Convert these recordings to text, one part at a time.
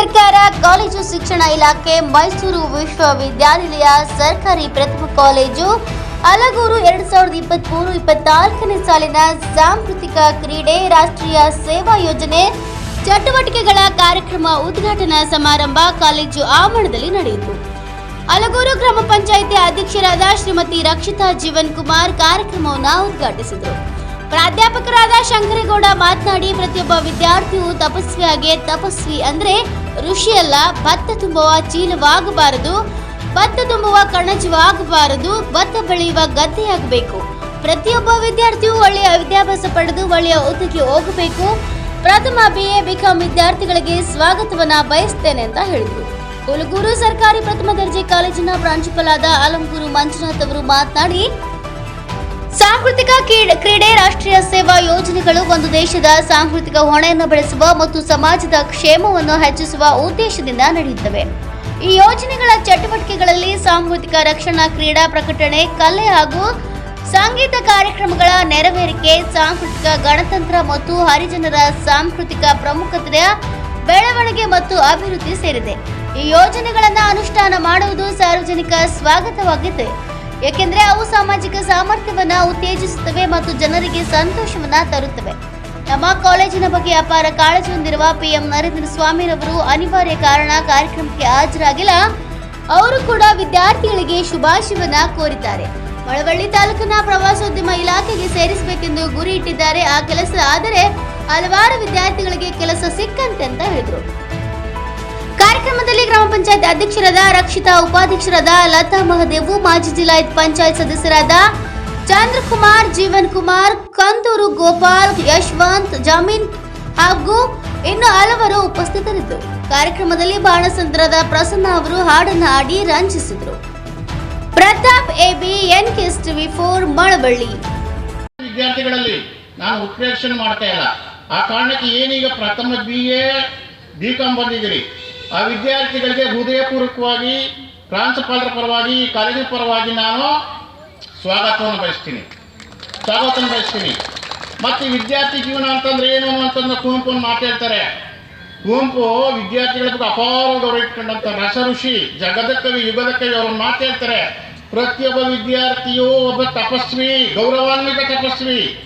ಸರ್ಕಾರ, ಕಾಲೇಜು ಶಿಕ್ಷಣ ಇಲಾಖೆ, ಮೈಸೂರು ವಿಶ್ವವಿದ್ಯಾನಿಲಯ ಸರ್ಕಾರಿ ಪ್ರಥಮ ಕಾಲೇಜು, ಅಲಗೂರು ಎರಡ್ ಸಾವಿರದ ಇಪ್ಪತ್ಮೂರು ಇಪ್ಪತ್ನಾಲ್ಕನೇ ಸಾಲಿನ ಸಾಂಸ್ಕೃತಿಕ ಕ್ರೀಡೆ ರಾಷ್ಟ್ರೀಯ ಸೇವಾ ಯೋಜನೆ ಚಟುವಟಿಕೆಗಳ ಕಾರ್ಯಕ್ರಮ ಉದ್ಘಾಟನಾ ಸಮಾರಂಭ ಕಾಲೇಜು ಆವರಣದಲ್ಲಿ ನಡೆಯಿತು. ಅಲಗೂರು ಗ್ರಾಮ ಪಂಚಾಯಿತಿ ಅಧ್ಯಕ್ಷರಾದ ಶ್ರೀಮತಿ ರಕ್ಷಿತಾ ಜೀವನ್ ಕುಮಾರ್ ಕಾರ್ಯಕ್ರಮವನ್ನು ಉದ್ಘಾಟಿಸಿದರು. ಪ್ರಾಧ್ಯಾಪಕರಾದ ಶಂಕರೇಗೌಡ ಮಾತನಾಡಿ, ಪ್ರತಿಯೊಬ್ಬ ವಿದ್ಯಾರ್ಥಿಯು ತಪಸ್ವಿಯಾಗೆ ತಪಸ್ವಿ ಅಂದ್ರೆ ಋಷಿಯಲ್ಲ ಭತ್ತ ತುಂಬುವ ಚೀಲವಾಗಬಾರದು, ಭತ್ತ ತುಂಬುವ ಕಣಜವಾಗಬಾರದು, ಭತ್ತ ಬೆಳೆಯುವ ಗದ್ದೆಯಾಗಬೇಕು. ಪ್ರತಿಯೊಬ್ಬ ವಿದ್ಯಾರ್ಥಿಯು ಒಳ್ಳೆಯ ವಿದ್ಯಾಭ್ಯಾಸ ಪಡೆದು ಒಳ್ಳೆಯ ಹುದ್ದೆಗೆ ಹೋಗಬೇಕು. ಪ್ರಥಮ ಬಿ ಎ ಬಿಕಾಂ ವಿದ್ಯಾರ್ಥಿಗಳಿಗೆ ಸ್ವಾಗತವನ್ನ ಬಯಸ್ತೇನೆ ಅಂತ ಹೇಳಿದರು. ಕುಲಗೂರು ಸರ್ಕಾರಿ ಪ್ರಥಮ ದರ್ಜೆ ಕಾಲೇಜಿನ ಪ್ರಾಂಶುಪಾಲಾದ ಆಲಂಗೂರು ಮಂಜುನಾಥ್ ಅವರು ಮಾತನಾಡಿ ಸಾಂಸ್ಕೃತಿಕ ಕ್ರೀಡೆ ರಾಷ್ಟ್ರೀಯ ಸೇವಾ ಯೋಜನೆಗಳು ಒಂದು ದೇಶದ ಸಾಂಸ್ಕೃತಿಕ ಹೊಣೆಯನ್ನು ಬೆಳೆಸುವ ಮತ್ತು ಸಮಾಜದ ಕ್ಷೇಮವನ್ನು ಹೆಚ್ಚಿಸುವ ಉದ್ದೇಶದಿಂದ ನಡೆಯುತ್ತವೆ. ಈ ಯೋಜನೆಗಳ ಚಟುವಟಿಕೆಗಳಲ್ಲಿ ಸಾಂಸ್ಕೃತಿಕ ರಕ್ಷಣಾ ಕ್ರೀಡಾ ಪ್ರಕಟಣೆ, ಕಲೆ ಹಾಗೂ ಸಂಗೀತ ಕಾರ್ಯಕ್ರಮಗಳ ನೆರವೇರಿಕೆ, ಸಾಂಸ್ಕೃತಿಕ ಗಣತಂತ್ರ ಮತ್ತು ಹರಿಜನರ ಸಾಂಸ್ಕೃತಿಕ ಪ್ರಮುಖತೆಯ ಬೆಳವಣಿಗೆ ಮತ್ತು ಅಭಿವೃದ್ಧಿ ಸೇರಿದೆ. ಈ ಯೋಜನೆಗಳನ್ನು ಅನುಷ್ಠಾನ ಮಾಡುವುದು ಸಾರ್ವಜನಿಕ ಸ್ವಾಗತವಾಗಿದೆ ಏಕೆಂದರೆ ಅವು ಸಾಮಾಜಿಕ ಸಾಮರ್ಥ್ಯವನ್ನು ಉತ್ತೇಜಿಸುತ್ತವೆ ಮತ್ತು ಜನರಿಗೆ ಸಂತೋಷವನ್ನು ತರುತ್ತವೆ. ನಮ್ಮ ಕಾಲೇಜಿನ ಬಗ್ಗೆ ಅಪಾರ ಕಾಳಜಿ ಹೊಂದಿರುವ ಪಿಎಂ ನರೇಂದ್ರ ಸ್ವಾಮಿರವರು ಅನಿವಾರ್ಯ ಕಾರಣ ಕಾರ್ಯಕ್ರಮಕ್ಕೆ ಹಾಜರಾಗಿಲ್ಲ. ಅವರು ಕೂಡ ವಿದ್ಯಾರ್ಥಿಗಳಿಗೆ ಶುಭಾಶಯವನ್ನ ಕೋರಿದ್ದಾರೆ. ಮಳವಳ್ಳಿ ತಾಲೂಕಿನ ಪ್ರವಾಸೋದ್ಯಮ ಇಲಾಖೆಗೆ ಸೇರಿಸಬೇಕೆಂದು ಗುರಿ ಇಟ್ಟಿದ್ದಾರೆ. ಆ ಕೆಲಸ ಆದರೆ ಹಲವಾರು ವಿದ್ಯಾರ್ಥಿಗಳಿಗೆ ಕೆಲಸ ಸಿಕ್ಕಂತೆ ಅಂತ ಹೇಳಿದರು. ಕಾರ್ಯಕ್ರಮದಲ್ಲಿ ಗ್ರಾಮ ಪಂಚಾಯತ್ ಅಧ್ಯಕ್ಷರಾದ ರಕ್ಷಿತಾ, ಉಪಾಧ್ಯಕ್ಷರಾದ ಲತಾ ಮಹದೇವು, ಮಾಜಿ ಜಿಲ್ಲಾ ಪಂಚಾಯತ್ ಸದಸ್ಯರಾದ ಚಂದ್ರಕುಮಾರ್, ಜೀವನ್ ಕುಮಾರ್, ಕಂದೂರು ಗೋಪಾಲ್, ಯಶವಂತ್, ಜಮೀನ್ ಹಾಗೂ ಇನ್ನು ಹಲವರು ಉಪಸ್ಥಿತರಿದ್ದರು. ಕಾರ್ಯಕ್ರಮದಲ್ಲಿ ಬಾಣಸಂದ್ರದ ಪ್ರಸನ್ನ ಅವರು ಹಾಡನ್ನು ಹಾಡಿ ರಂಜಿಸಿದರು. Pratap AB N KS TV four, Malavalli. ವಿದ್ಯಾರ್ಥಿಗಳಲ್ಲಿ ನಾನು ಉತ್ಪ್ರೇಕ್ಷಣೆ ಮಾಡ್ತಾ ಇಲ್ಲ. ಆ ಕಾರಣಕ್ಕೆ ಏನೀಗ ಪ್ರಥಮ ಬಿ ಎ ಬಿ ಬಂದಿದ್ದೀರಿ. ಆ ವಿದ್ಯಾರ್ಥಿಗಳಿಗೆ ಹೃದಯಪೂರ್ವಕವಾಗಿ ಪ್ರಾಂಶುಪಾಲರ ಪರವಾಗಿ, ಕಾಲೇಜಿನ ಪರವಾಗಿ ನಾನು ಸ್ವಾಗತವನ್ನು ಬಯಸ್ತೀನಿ. ಸ್ವಾಗತವನ್ನು ಬಯಸ್ತೀನಿ. ಮತ್ತು ವಿದ್ಯಾರ್ಥಿ ಜೀವನ ಅಂತಂದ್ರೆ ಏನು ಅಂತಂದ್ರೆ ಕುವೆಂಪು ಮಾತಾಡ್ತಾರೆ. ಕುವೆಂಪು ವಿದ್ಯಾರ್ಥಿಗಳ ಬಗ್ಗೆ ಅಪಾರ ಗೌರವ ಇಟ್ಕೊಂಡಂತ ರಸ ಋಷಿ ಜಗದ ಕವಿ, ಯುಗದ ಕವಿ ಅವ್ರನ್ನ ಮಾತಾಡ್ತಾರೆ. ಪ್ರತಿಯೊಬ್ಬ ವಿದ್ಯಾರ್ಥಿಯು ಒಬ್ಬ ತಪಸ್ವಿ, ಗೌರವಾನ್ವಿತ ತಪಸ್ವಿ.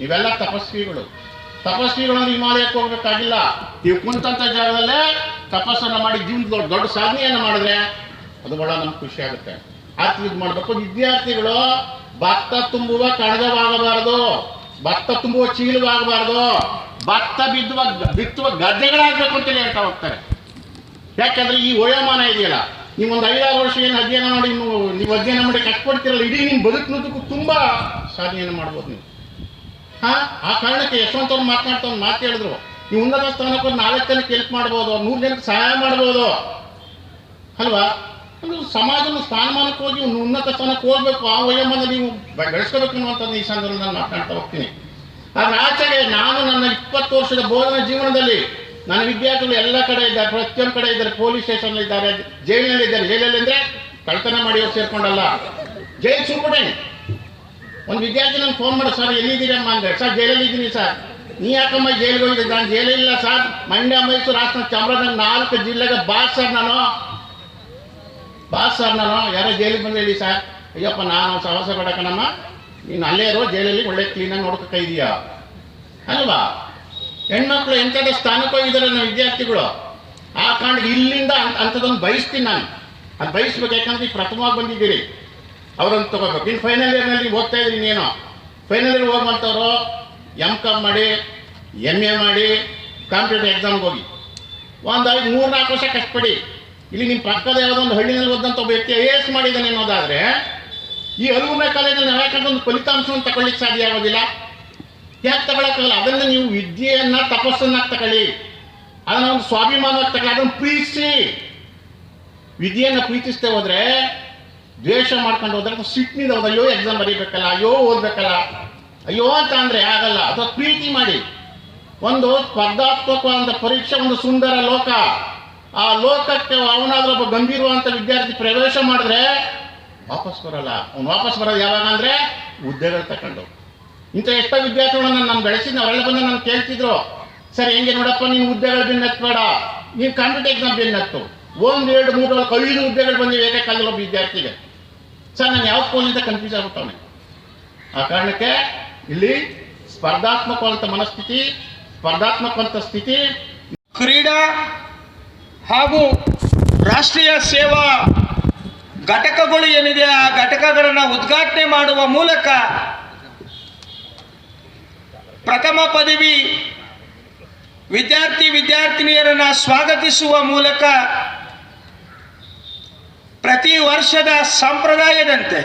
ಇವೆಲ್ಲ ತಪಸ್ವಿಗಳು. ತಪಸ್ವಿಗಳು ಹಿಮಾಲಯಕ್ಕೆ ಹೋಗ್ಬೇಕಾಗಿಲ್ಲ. ನೀವು ಕುಂತಂತ ಜಾಗದಲ್ಲೇ ತಪಸ್ಸನ್ನು ಮಾಡಿ ಜೀವನದ ದೊಡ್ಡ ಸಾಧನೆಯನ್ನು ಮಾಡಿದ್ರೆ ಅದು ಬಹಳ ನಮ್ಗೆ ಖುಷಿ ಆಗುತ್ತೆ. ಇದು ಮಾಡಬೇಕು. ವಿದ್ಯಾರ್ಥಿಗಳು ಭತ್ತ ತುಂಬುವ ಕಣಜವಾಗಬಾರದು. ಭತ್ತ ತುಂಬುವ ಚೀಲವಾಗಬಾರದು. ಭತ್ತ ಬಿದ್ದುವ ಬಿತ್ತುವ ಗದ್ದೆಗಳಾಗಬೇಕು ಅಂತ ಹೇಳ್ತಾ ಹೋಗ್ತಾರೆ. ಯಾಕಂದ್ರೆ ಈ ವಯೋಮಾನ ಇದೆಯಲ್ಲ ನೀವು ಒಂದು ಐದಾರು ವರ್ಷ ಏನು ಅಧ್ಯಯನ ಮಾಡಿ ನೀವು ನೀವು ಅಧ್ಯಯನ ಮಾಡಿ ಕಷ್ಟಪಡ್ತೀರಲ್ಲ ಇಡೀ ನಿಮ್ಮ ಬದುಕಿನದಕ್ಕೂ ತುಂಬ ಸಾಧನೆಯನ್ನು ಮಾಡ್ಬೋದು ನೀವು. ಹಾ? ಆ ಕಾರಣಕ್ಕೆ ಯಶವಂತ ಅವ್ರು ಮಾತನಾಡ್ತಾ ಒಂದು ಮಾತು ಹೇಳಿದ್ರು. ನೀವು ಉನ್ನತ ಸ್ಥಾನಕ್ಕೆ ನಾಲ್ಕು ಜನಕ್ಕೆ ಹೆಲ್ಪ್ ಮಾಡ್ಬೋದು, ನೂರು ಜನಕ್ಕೆ ಸಹಾಯ ಮಾಡ್ಬೋದು. ಅಲ್ವಾ? ಒಂದು ಸಮಾಜದ ಸ್ಥಾನಮಾನಕ್ಕೆ ಹೋಗಿ ಉನ್ನತ ಸ್ಥಾನಕ್ಕೆ ಹೋಗ್ಬೇಕು, ಆ ವಯೋಮಾನ ನೀವು ಬೆಳೆಸ್ಕೋಬೇಕು ಅನ್ನುವಂಥದ್ದು ಈ ಸಂದರ್ಭದಲ್ಲಿ ನಾನು ಮಾತನಾಡ್ತಾ ಹೋಗ್ತೀನಿ. ಆದ್ರೆ ಆಚೆಗೆ ನಾನು ನನ್ನ ಇಪ್ಪತ್ತು ವರ್ಷದ ಬೋಧನ ಜೀವನದಲ್ಲಿ ನನ್ನ ವಿದ್ಯಾರ್ಥಿಗಳು ಎಲ್ಲ ಕಡೆ ಇದ್ದಾರೆ, ಪ್ರತಿಯೊಂದು ಕಡೆ ಇದ್ದಾರೆ, ಪೊಲೀಸ್ ಸ್ಟೇಷನ್ ಇದ್ದಾರೆ ಜೈಲಿನಲ್ಲಿ ಇದ್ದಾರೆ ಜೈಲಲ್ಲಿ ಅಂದ್ರೆ ಕಳ್ತನ ಮಾಡಿ ಅವ್ರು ಸೇರ್ಕೊಂಡಲ್ಲ. ಜೈಲ್ ಸುರ್ಬಿಟ್ಟೆ ಒಂದು ವಿದ್ಯಾರ್ಥಿ ನಂಗೆ ಫೋನ್ ಮಾಡಿ, ಸರ್ ಎಲ್ಲಿದ್ದೀರಮ್ಮ ಅಂದ್ರೆ ಸರ್, ಜೈಲಲ್ಲಿ ಇದ್ದೀನಿ, ಸರ್. ನೀ ಯಾಕಮ್ಮ ಜೈಲಿಗೆ ಹೋಗಿದ್ದೆ? ನಾನು ಜೈಲಿಲ್ಲ, ಸರ್. ಮಂಡ್ಯ, ಮೈಸೂರು ಹಾಸನ, ಚಾಮರಾಜನಗರ ನಾಲ್ಕು ಜಿಲ್ಲೆಗೆ ಬಾಸ್ ಸರ್ ನಾನು. ಬಾಸ್ ಸರ್ ನಾನು? ಯಾರೋ ಜೈಲಿಗೆ ಬಂದು ಹೇಳಿ ಸರ್? ಅಯ್ಯಪ್ಪ, ನಾನು ಸಾಹಸ ಕೊಡಕಣಮ್ಮ ನೀನು ಅಲ್ಲೇ ಇರೋ, ಜೈಲಲ್ಲಿ ಒಳ್ಳೆ ಕ್ಲೀನಾಗಿ ನೋಡ್ಕೊತಾ ಇದೀಯಾ. ಅಲ್ವಾ? ಹೆಣ್ಮಕ್ಳು ಎಂಥದ್ದು ಸ್ಥಾನಕ್ಕೆ ಹೋಗಿದ್ದಾರೆ ನಮ್ಮ ವಿದ್ಯಾರ್ಥಿಗಳು? ಆ ಕಾರಣಕ್ಕೆ ಇಲ್ಲಿಂದ ಅಂಥದ್ದೊಂದು ಬಯಸ್ತೀನಿ ನಾನು. ಅದು ಬಯಸ್ಬೇಕು, ಯಾಕಂದ್ರೆ ಪ್ರಥಮವಾಗಿ ಬಂದಿದ್ದೀರಿ. ಅವ್ರನ್ನ ತಗೋಬೇಕು. ಇನ್ನು ಫೈನಲ್ ಇಯರ್ನಲ್ಲಿ ಓದ್ತಾ ಇದ್ದೀನಿ ನೀನು. ಫೈನಲ್ ಇಯರ್ ಹೋಗುವಂಥವ್ರು ಎಂ ಕಾಮ್ ಮಾಡಿ ಎಂ ಎ ಮಾಡಿ ಕಾಂಪಿಟೇಟಿವ್ ಎಕ್ಸಾಮ್ಗೆ ಹೋಗಿ. ಒಂದು ಐದು ಮೂರು ನಾಲ್ಕು ವರ್ಷ ಕಷ್ಟಪಡಿ. ಇಲ್ಲಿ ನಿಮ್ಮ ಪಕ್ಕದ ಯಾವುದೋ ಒಂದು ಹಳ್ಳಿನಲ್ಲಿ ಓದಂಥ ಒಬ್ಬ ವ್ಯಕ್ತಿ ಐ ಎ ಎಸ್ ಮಾಡಿದ್ದಾನೆ ಅನ್ನೋದಾದರೆ, ಈ ಅಲ್ಗುಮೆ ಕಾಲೇಜಲ್ಲಿ ಯಾಕಂದ್ರೆ ಒಂದು ಫಲಿತಾಂಶವನ್ನು ತಗೊಳ್ಳಿಕ್ಕೆ ಸಾಧ್ಯ ಆಗೋದಿಲ್ಲ. ಯಾಕೆ ತಗೊಳಕ್ಕಾಗಲ್ಲ? ಅದನ್ನು ನೀವು ವಿದ್ಯೆಯನ್ನು ತಪಸ್ಸನ್ನಾಗಿ ತಗೊಳ್ಳಿ. ಅದನ್ನು ಒಂದು ಸ್ವಾಭಿಮಾನವಾಗಿ ತಗೊಳ್ಳಿ. ಅದನ್ನು ಪ್ರೀತಿಸಿ. ವಿದ್ಯೆಯನ್ನು ಪ್ರೀತಿಸ್ತೇ ಹೋದ್ರೆ ದ್ವೇಷ ಮಾಡ್ಕೊಂಡು ಹೋದ್ರೆ ಸಿಟ್ಟಿನಿಂದ ಹೋದ ಅಯ್ಯೋ ಎಕ್ಸಾಮ್ ಬರೀಬೇಕಲ್ಲ, ಅಯ್ಯೋ, ಓದ್ಬೇಕಲ್ಲ. ಅಯ್ಯೋ ಅಂತ ಅಂದರೆ ಆಗಲ್ಲ, ಅಥವಾ ಪ್ರೀತಿ ಮಾಡಿ. ಒಂದು ಸ್ಪರ್ಧಾತ್ಮಕವಾದ ಪರೀಕ್ಷೆ, ಒಂದು ಸುಂದರ ಲೋಕ. ಆ ಲೋಕಕ್ಕೆ ಅವನಾದ್ರೂ ಒಬ್ಬ ಗಂಭೀರವಂತ ವಿದ್ಯಾರ್ಥಿ ಪ್ರವೇಶ ಮಾಡಿದ್ರೆ ವಾಪಸ್ ಬರಲ್ಲ. ಅವ್ನು ವಾಪಸ್ ಬರೋದು ಯಾವಾಗ ಅಂದ್ರೆ ಹುದ್ದೆಗಳು ತಗೊಂಡು. ಇಂಥ ಎಷ್ಟೋ ವಿದ್ಯಾರ್ಥಿಗಳನ್ನ ನಾನು ಬೆಳೆಸಿದ್ನ, ಅವರೆಲ್ಲ ಬಂದು ನಾನು ಕೇಳ್ತಿದ್ರು. ಸರ್, ಹೆಂಗೆ ನೋಡಪ್ಪ, ನೀನು ಹುದ್ದೆಗಳು ಹತ್ಬೇಡ. ನೀನು ಕಾಂಪಿಟೇಟಿವ್ ಎಕ್ಸಾಮ್ ಬೆನ್ನತ್ತು ಒಂದು, ಎರಡು ಮೂರು ಐದು ಹುದ್ದೆಗಳು ಬಂದಿವೆ ಏಕಕಾಲದಲ್ಲಿ ಒಬ್ಬ ವಿದ್ಯಾರ್ಥಿಗೆ. ಸರ್ ನಾನು ಯಾವ ಕೋಲಿಂದ ಕನ್ಫ್ಯೂಸ್ ಆಗ್ಬಿಟ್ಟವನೆ. ಆ ಕಾರಣಕ್ಕೆ ಇಲ್ಲಿ ಸ್ಪರ್ಧಾತ್ಮಕವಾದಂಥ ಮನಸ್ಥಿತಿ ಸ್ಪರ್ಧಾತ್ಮಕವಂತ ಸ್ಥಿತಿ, ಕ್ರೀಡಾ ಹಾಗೂ ರಾಷ್ಟ್ರೀಯ ಸೇವಾ ಘಟಕಗಳು ಏನಿದೆ, ಆ ಘಟಕಗಳನ್ನು ಉದ್ಘಾಟನೆ ಮಾಡುವ ಮೂಲಕ ಪ್ರಥಮ ಪದವಿ ವಿದ್ಯಾರ್ಥಿ, ವಿದ್ಯಾರ್ಥಿನಿಯರನ್ನು ಸ್ವಾಗತಿಸುವ ಮೂಲಕ ಪ್ರತಿ ವರ್ಷದ ಸಂಪ್ರದಾಯದಂತೆ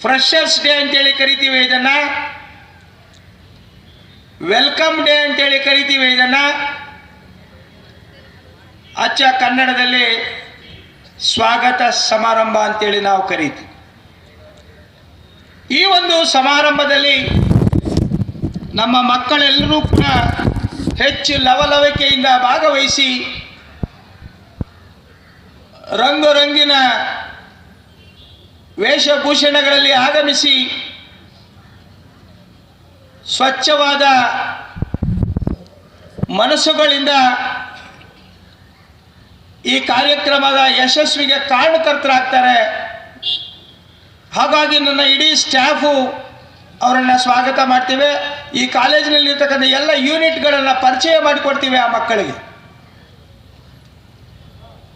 ಫ್ರೆಶರ್ಸ್ ಡೇ ಅಂತೇಳಿ ಕರಿತೀವಿ ಇದನ್ನ. ವೆಲ್ಕಮ್ ಡೇ ಅಂತೇಳಿ ಕರಿತೀವಿ ಇದನ್ನ. ಅಚ್ಚ ಕನ್ನಡದಲ್ಲಿ ಸ್ವಾಗತ ಸಮಾರಂಭ ಅಂತೇಳಿ ನಾವು ಕರೀತೀವಿ. ಈ ಒಂದು ಸಮಾರಂಭದಲ್ಲಿ ನಮ್ಮ ಮಕ್ಕಳೆಲ್ಲರೂ ಕೂಡ ಹೆಚ್ಚು ಲವಲವಿಕೆಯಿಂದ ಭಾಗವಹಿಸಿ ರಂಗು ರಂಗಿನ ವೇಷಭೂಷಣಗಳಲ್ಲಿ ಆಗಮಿಸಿ ಸ್ವಚ್ಛವಾದ ಮನಸ್ಸುಗಳಿಂದ ಈ ಕಾರ್ಯಕ್ರಮದ ಯಶಸ್ವಿಗೆ ಕಾರಣಕರ್ತರಾಗ್ತಾರೆ. ಹಾಗಾಗಿ ನನ್ನ ಇಡೀ ಸ್ಟಾಫು ಅವರನ್ನು ಸ್ವಾಗತ ಮಾಡ್ತೀವಿ. ಈ ಕಾಲೇಜಿನಲ್ಲಿರ್ತಕ್ಕಂಥ ಎಲ್ಲ ಯೂನಿಟ್ಗಳನ್ನು ಪರಿಚಯ ಮಾಡಿಕೊಡ್ತೀವಿ ಆ ಮಕ್ಕಳಿಗೆ.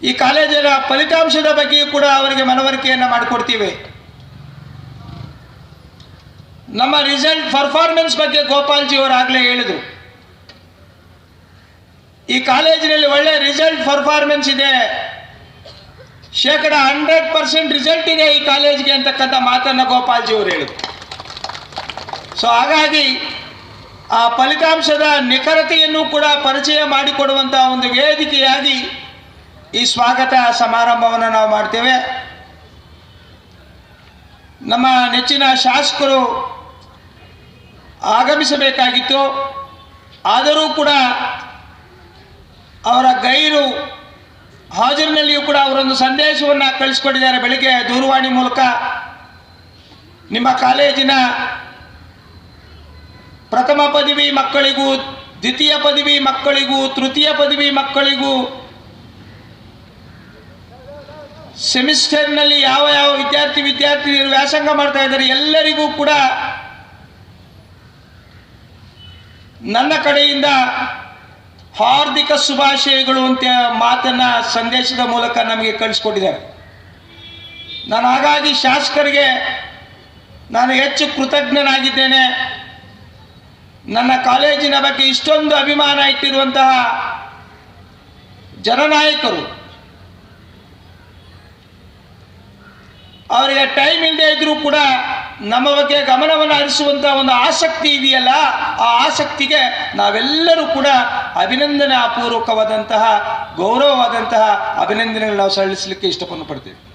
ಈ ಕಾಲೇಜಿನ ಫಲಿತಾಂಶದ ಬಗ್ಗೆಯೂ ಕೂಡ ಅವರಿಗೆ ಮನವರಿಕೆಯನ್ನು ಮಾಡಿಕೊಡ್ತೀವಿ. ನಮ್ಮ ರಿಸಲ್ಟ್ ಪರ್ಫಾರ್ಮೆನ್ಸ್ ಬಗ್ಗೆ ಗೋಪಾಲ್ಜಿ ಅವರು ಆಗಲೇ ಹೇಳಿದರು. ಈ ಕಾಲೇಜಿನಲ್ಲಿ ಒಳ್ಳೆ ರಿಸಲ್ಟ್ ಪರ್ಫಾರ್ಮೆನ್ಸ್ ಇದೆ. ಶೇಕಡ ಹಂಡ್ರೆಡ್ ಪರ್ಸೆಂಟ್ ರಿಸಲ್ಟ್ ಇದೆ ಈ ಕಾಲೇಜ್ಗೆ ಅಂತಕ್ಕಂಥ ಮಾತನ್ನು ಗೋಪಾಲ್ಜಿ ಅವರು ಹೇಳಿದರು. ಸೊ ಹಾಗಾಗಿ ಆ ಫಲಿತಾಂಶದ ನಿಖರತೆಯನ್ನು ಕೂಡ ಪರಿಚಯ ಮಾಡಿಕೊಡುವಂಥ ಒಂದು ವೇದಿಕೆಯಾಗಿ ಈ ಸ್ವಾಗತ ಸಮಾರಂಭವನ್ನು ನಾವು ಮಾಡ್ತೇವೆ. ನಮ್ಮ ನೆಚ್ಚಿನ ಶಾಸಕರು ಆಗಮಿಸಬೇಕಾಗಿತ್ತು. ಆದರೂ ಕೂಡ ಅವರ ಗೈರು ಹಾಜರಿನಲ್ಲಿಯೂ ಕೂಡ ಅವರೊಂದು ಸಂದೇಶವನ್ನು ಕಳಿಸ್ಕೊಟ್ಟಿದ್ದಾರೆ ಬೆಳಿಗ್ಗೆ ದೂರವಾಣಿ ಮೂಲಕ. ನಿಮ್ಮ ಕಾಲೇಜಿನ ಪ್ರಥಮ ಪದವಿ ಮಕ್ಕಳಿಗೂ, ದ್ವಿತೀಯ ಪದವಿ ಮಕ್ಕಳಿಗೂ, ತೃತೀಯ ಪದವಿ ಮಕ್ಕಳಿಗೂ ಸೆಮಿಸ್ಟರ್ನಲ್ಲಿ ಯಾವ ಯಾವ ವಿದ್ಯಾರ್ಥಿ ವಿದ್ಯಾರ್ಥಿನಿಯರು ವ್ಯಾಸಂಗ ಮಾಡ್ತಾ ಇದ್ದಾರೆ ಎಲ್ಲರಿಗೂ ಕೂಡ ನನ್ನ ಕಡೆಯಿಂದ ಹಾರ್ದಿಕ ಶುಭಾಶಯಗಳು ಅಂತ ಮಾತನ್ನ ಸಂದೇಶದ ಮೂಲಕ ನಮಗೆ ಕಳಿಸ್ಕೊಟ್ಟಿದ್ದಾರೆ. ನಾನು ಹಾಗಾಗಿ ಶಾಸಕರಿಗೆ ನಾನು ಹೆಚ್ಚು ಕೃತಜ್ಞನಾಗಿದ್ದೇನೆ. ನನ್ನ ಕಾಲೇಜಿನ ಬಗ್ಗೆ ಇಷ್ಟೊಂದು ಅಭಿಮಾನ ಇಟ್ಟಿರುವಂತಹ ಜನನಾಯಕರು. ಅವರಿಗೆ ಟೈಮ್ ಇಲ್ಲದೆ ಇದ್ರೂ ಕೂಡ ನಮ್ಮ ಬಗ್ಗೆ ಗಮನವನ್ನು ಹರಿಸುವಂಥ ಒಂದು ಆಸಕ್ತಿ ಇದೆಯಲ್ಲ, ಆ ಆಸಕ್ತಿಗೆ ನಾವೆಲ್ಲರೂ ಕೂಡ ಅಭಿನಂದನೆ ಪೂರ್ವಕವಾದಂತಹ ಗೌರವವಾದಂತಹ ಅಭಿನಂದನೆಗಳು ನಾವು ಸಲ್ಲಿಸಲಿಕ್ಕೆ ಇಷ್ಟಪಟ್ಟು ಪಡ್ತೀವಿ